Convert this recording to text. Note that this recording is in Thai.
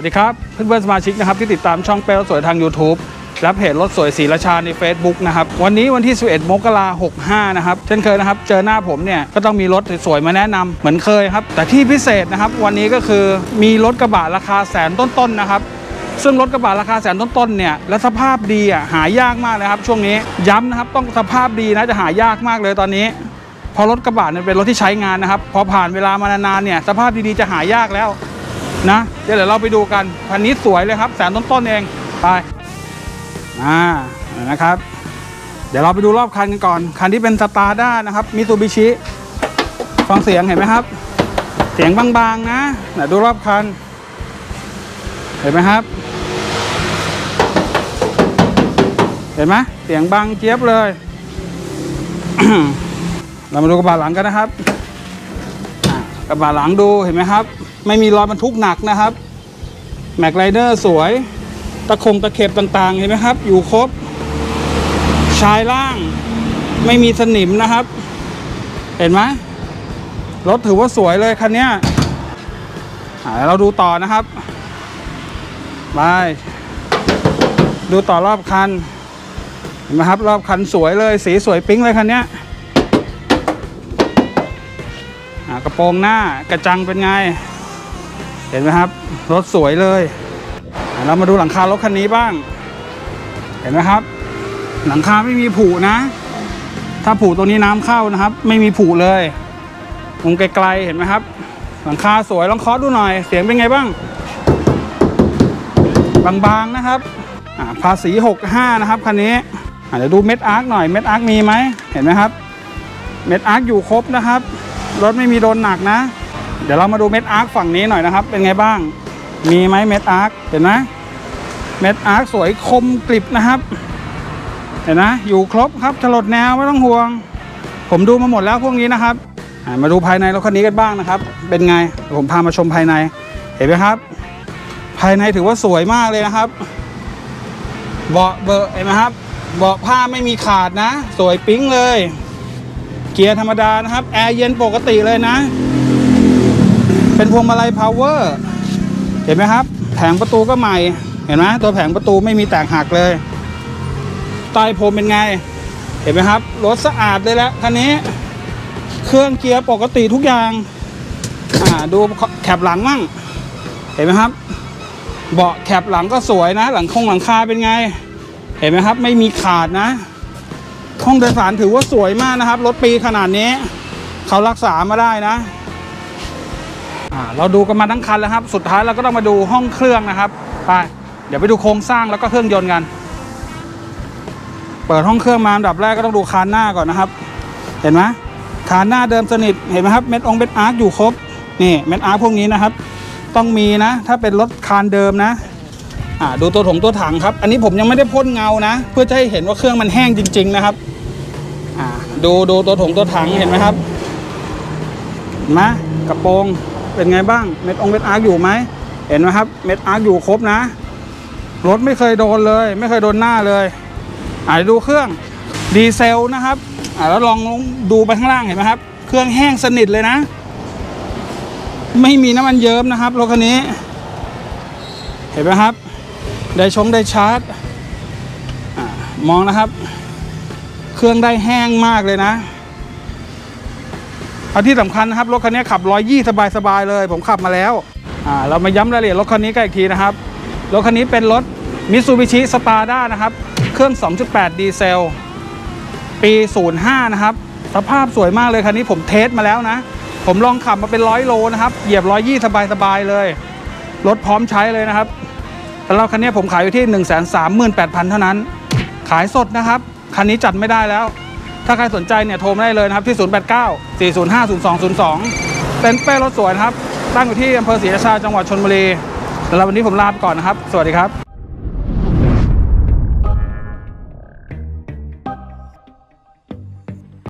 วัสดีครับ เพื่อนๆสมาชิกนะครับที่ติดตามช่องเปรถสวยทาง YouTube และเพจรถสวยศรีราชาใน Facebook นะครับ วันนี้วันที่ 11 มกราคม65 นะครับ เช่นเคยนะครับ เจอหน้าผมเนี่ย ก็ต้องมีรถสวยๆ มาแนะนำเหมือนเคยครับ แต่ที่พิเศษนะครับ วันนี้ก็คือมีรถกระบะราคาแสนต้นๆนะครับ ซึ่งรถกระบะราคาแสนต้นๆเนี่ย และสภาพดีอะหายากมากเลยครับ ช่วงนี้ย้ำนะครับต้องสภาพดีนะจะหายากมากเลยตอนนี้พราะรถกระบะเนี่ยเป็นรถที่ใช้งานนะครับพอผ่านเวลามานานๆเนี่ยสภาพดีๆจะหายากแล้ว นะเดี๋ยวเราไปดูกันคันนี้สวยเลยครับแสนต้นๆเองไปอ่านะครับ เดี๋ยวเราไปดูรอบคันกันก่อน คันที่เป็นสตาร์ด้านะครับมิซูบิชิฟังเสียงเห็นไหมครับ เสียงบางๆนะเดี๋ยวดูรอบคัน เห็นไหมครับ เห็นไหมเสียงบางเจี๊ยบเลย เรามาดูกระบะหลังกันนะครับกระบะหลังดูเห็นไหมครับ ไม่มีรอยบรรทุกหนักนะครับแม็กไรเดอร์สวย ตะคงตะเข็บต่างๆ เห็นไหมครับ อยู่ครบ ชายล่างไม่มีสนิมนะครับ เห็นไหมรถถือว่าสวยเลยคันนี้เราดูต่อนะครับไปดูต่อรอบคัน เห็นไหมครับ รอบคันสวยเลย สีสวยปิ๊งเลยคันนี้กระโปรงหน้ากระจังเป็นไง เห็นไหมครับ รถสวยเลยเรามาดูหลังคารถคันนี้บ้าง เห็นไหมครับ หลังคาไม่มีผุนะ ถ้าผุตรงนี้น้ำเข้านะครับ ไม่มีผุเลยมุมไกลๆเห็นไหมครับ หลังคาสวยลองเคาะดูหน่อย เสียงเป็นไงบ้าง บางๆนะครับภาษี65นะครับคันนี้เดี๋ยวดูเม็ดอาร์คหน่อยเม็ดอาร์คมีไหมเห็นไหมครับ เม็ดอาร์คอยู่ครบนะครับรถไม่มีโดนหนักนะ เดี๋ยวเรามาดูเม็ดอาร์คฝั่งนี้หน่อยนะครับ เป็นไงบ้าง มีไหมเม็ดอาร์คเห็นไหมเม็ดอาร์คสวยคมกริบนะครับ เห็นไหมอยู่ครบครับฉลดแนวไม่ต้องห่วง ผมดูมาหมดแล้วพวกนี้นะครับมาดูภายในรถคันนี้กันบ้างนะครับ เป็นไงเดี๋ยวผมพามาชมภายใน เห็นไหมครับ ภายในถือว่าสวยมากเลยนะครับเบาะเบอร์เห็นไหมครับเบาะผ้าไม่มีขาดนะ สวยปิ๊งเลย เกียร์ธรรมดานะครับ แอร์เย็นปกติเลยนะ เป็นพวงมาลัยพาวเวอร์เห็นไหมครับ แผงประตูก็ใหม่ เห็นไหมตัวแผงประตูไม่มีแตกหักเลยใต้พรมเป็นไง เห็นไหมครับ รถสะอาดเลยแล้วคันนี้ เครื่องเกียร์ปกติทุกอย่าง อ่าดูแคปหลังมั่ง เห็นไหมครับ เบาะแคปหลังก็สวยนะ หลังคงหลังคาเป็นไง เห็นไหมครับ ไม่มีขาดนะห้องโดยสารถือว่าสวยมากนะครับ รถปีขนาดนี้ เขารักษามาได้นะ อ่าเราดูกันมาทั้งคันแล้วครับ สุดท้ายเราก็ต้องมาดูห้องเครื่องนะครับไปเดี๋ยวไปดูโครงสร้างแล้วก็เครื่องยนต์กัน เปิดห้องเครื่องมาอันดับแรกก็ต้องดูคานหน้าก่อนนะครับ เห็นไหมคานหน้าเดิมสนิทเห็นไหมครับเม็ดองเม็ดอาร์คอยู่ครบนี่เม็ดอาร์คพวกนี้นะครับ ต้องมีนะ ถ้าเป็นรถคานเดิมนะอ่าดูตัวถงตัวถังครับ อันนี้ผมยังไม่ได้พ่นเงานะ เพื่อจะให้เห็นว่าเครื่องมันแห้งจริง ๆ นะครับอ่าดูดูตัวถงตัวถังเห็นไหมครับเห็นไหมกระโปรง เป็นไงบ้างเม็ดองเม็ดอาร์คอยู่ไหมเห็นไหมครับเม็ดอาร์คอยู่ครบนะรถไม่เคยโดนเลย ไม่เคยโดนหน้าเลยอาดูเครื่องดีเซลนะครับอ่าแล้วลองลงดูไปข้างล่างเห็นไหมครับ เครื่องแห้งสนิทเลยนะ ไม่มีน้ำมันเยิ้มนะครับรถคันนี้ เห็นไหมครับ ได้ชงได้ชาร์จอมองนะครับ เครื่องได้แห้งมากเลยนะ เอาที่สำคัญนะครับรถคันนี้ขับร้อยยี่สบายๆเลย ผมขับมาแล้วอ่าเรามาย้ำรายละเอียดรถคันนี้กันอีกทีนะครับรถคันนี้เป็นรถมิ t ซูบิชิสตาร์ด้านะครับ เครื่อง 2.8 ดีเซล ปี 05 นะครับ สภาพสวยมากเลยคันนี้ผมเทสมาแล้วนะ ผมลองขับมาเป็นร้อยโลนะครับ เหยียบร้อยยี่สบายๆเลย รถพร้อมใช้เลยนะครับแต่เราคันนี้ผมขายอยู่ที่ 1 3 8 0 0 0 เท่านั้น ขายสดนะครับ คันนี้จัดไม่ได้แล้ว ถ้าใครสนใจเนี่ยโทรมาได้เลยนะครับที่ 089 405 0202 เป็นเป้รถสวยนะครับ ตั้งอยู่ที่อำเภอศรีราชาจังหวัดชลบุรีแล้ววันนี้ผมลาไปก่อนนะครับ สวัสดีครับ